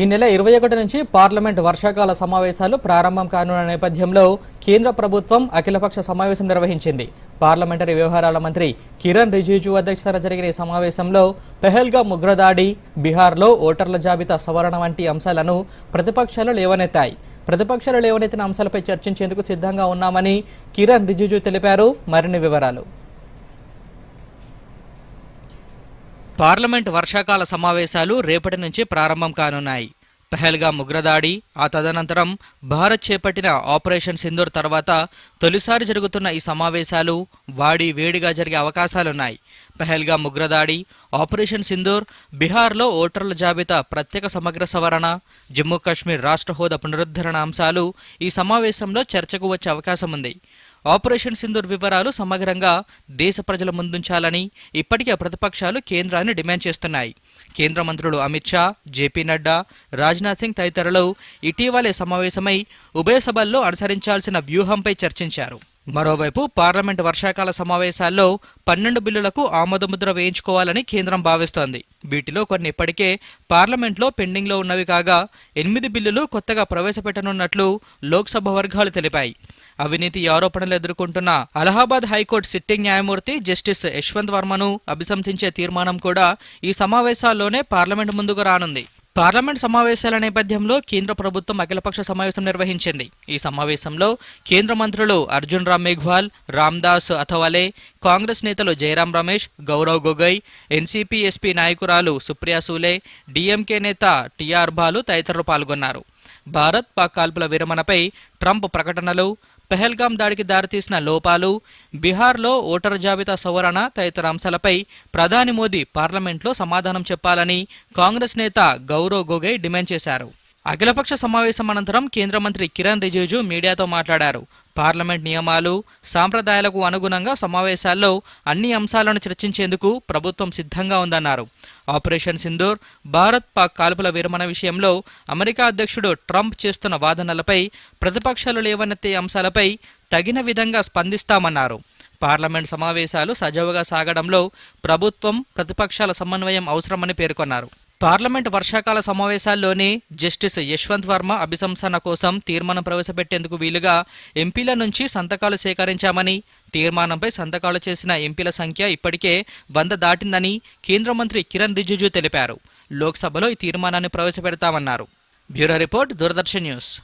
ఈ నెల ఇరవై ఒకటి నుంచి పార్లమెంట్ వర్షాకాల సమావేశాలు ప్రారంభం కానున్న నేపథ్యంలో కేంద్ర ప్రభుత్వం అఖిలపక్ష సమావేశం నిర్వహించింది. పార్లమెంటరీ వ్యవహారాల మంత్రి కిరణ్ రిజిజు అధ్యక్షతన జరిగిన ఈ సమావేశంలో పెహల్గా ఉగ్రదాడి బీహార్లో ఓటర్ల జాబితా సవరణ వంటి అంశాలను ప్రతిపక్షాలు లేవనెత్తాయి. ప్రతిపక్షాలు లేవనెత్తిన అంశాలపై చర్చించేందుకు సిద్ధంగా ఉన్నామని కిరణ్ రిజిజు తెలిపారు. మరిన్ని వివరాలు. పార్లమెంట్ వర్షాకాల సమావేశాలు రేపటి నుంచి ప్రారంభం కానున్నాయి. పెహల్గా ఉగ్రదాడి ఆ తదనంతరం భారత్ చేపట్టిన ఆపరేషన్ సింధూర్ తర్వాత తొలిసారి జరుగుతున్న ఈ సమావేశాలు వాడి వేడిగా జరిగే అవకాశాలున్నాయి. పెహల్గా ఉగ్రదాడి ఆపరేషన్ సింధూర్ బీహార్లో ఓటర్ల జాబితా ప్రత్యేక సమగ్ర సవరణ జమ్మూ కాశ్మీర్ రాష్ట్ర హోదా పునరుద్ధరణ అంశాలు ఈ సమావేశంలో చర్చకు వచ్చే అవకాశం ఉంది ఆపరేషన్ సింధూర్ వివరాలు సమగ్రంగా దేశ ప్రజల ముందుంచాలని ఇప్పటికే ప్రతిపక్షాలు కేంద్రాన్ని డిమాండ్ చేస్తున్నాయి. కేంద్ర మంత్రులు అమిత్ షా జేపీ నడ్డా రాజ్నాథ్ సింగ్ తదితరులు ఇటీవలే సమావేశమై ఉభయ సభల్లో అనుసరించాల్సిన వ్యూహంపై చర్చించారు. మరోవైపు పార్లమెంట్ వర్షాకాల సమావేశాల్లో పన్నెండు బిల్లులకు ఆమోదముద్ర వేయించుకోవాలని కేంద్రం భావిస్తోంది. వీటిలో కొన్ని ఇప్పటికే పార్లమెంట్లో పెండింగ్లో ఉన్నవి కాగా ఎనిమిది బిల్లులు కొత్తగా ప్రవేశపెట్టనున్నట్లు లోక్సభ వర్గాలు తెలిపాయి. అవినీతి ఆరోపణలు ఎదుర్కొంటున్న అలహాబాద్ హైకోర్టు సిట్టింగ్ న్యాయమూర్తి జస్టిస్ యశ్వంత్ వర్మను అభిశంసించే తీర్మానం కూడా ఈ సమావేశాల్లోనే పార్లమెంట్ ముందుకు రానుంది. పార్లమెంట్ సమావేశాల నేపథ్యంలో కేంద్ర ప్రభుత్వం అఖిలపక్ష సమావేశం నిర్వహించింది. ఈ సమావేశంలో కేంద్ర మంత్రులు అర్జున్ రామ్ మేఘ్వాల్ రామ్దాస్ అథవాలే కాంగ్రెస్ నేతలు జయరాం రమేష్ గౌరవ్ గొగయ్ ఎన్సీపీ ఎస్పీ నాయకురాలు సుప్రియా సూలే డీఎంకే నేత టీఆర్ బాలు తదితరులు పాల్గొన్నారు. భారత్ పాక్ కాల్పుల విరమణపై ట్రంప్ ప్రకటనలు పెహల్గాం దాడికి దారితీసిన లోపాలు బీహార్లో ఓటర్ జాబితా సవరణ తదితర అంశాలపై ప్రధాని మోదీ పార్లమెంట్లో సమాధానం చెప్పాలని కాంగ్రెస్ నేత గౌరవ్ గొగై డిమాండ్ చేశారు. అఖిలపక్ష సమావేశం అనంతరం కేంద్ర మంత్రి కిరణ్ రిజిజు మీడియాతో మాట్లాడారు. పార్లమెంట్ నియమాలు సాంప్రదాయాలకు అనుగుణంగా సమావేశాల్లో అన్ని అంశాలను చర్చించేందుకు ప్రభుత్వం సిద్ధంగా ఉందన్నారు. ఆపరేషన్ సింధూర్ భారత్ పాక్ కాల్పుల విరమణ విషయంలో అమెరికా అధ్యక్షుడు ట్రంప్ చేస్తున్న వాదనలపై ప్రతిపక్షాలు లేవనెత్తే అంశాలపై తగిన విధంగా స్పందిస్తామన్నారు. పార్లమెంట్ సమావేశాలు సజావుగా సాగడంలో ప్రభుత్వం ప్రతిపక్షాల సమన్వయం అవసరమని పేర్కొన్నారు. పార్లమెంట్ వర్షాకాల సమావేశాల్లోనే జస్టిస్ యశ్వంత్ వర్మ అభిశంసన కోసం తీర్మానం ప్రవేశపెట్టేందుకు వీలుగా ఎంపీల నుంచి సంతకాలు సేకరించామని తీర్మానంపై సంతకాలు చేసిన ఎంపీల సంఖ్య ఇప్పటికే వంద దాటిందని కేంద్ర మంత్రి కిరణ్ రిజిజు తెలిపారు. లోక్సభలో ఈ తీర్మానాన్ని ప్రవేశపెడతామన్నారు. Bureau report Doordarshan news.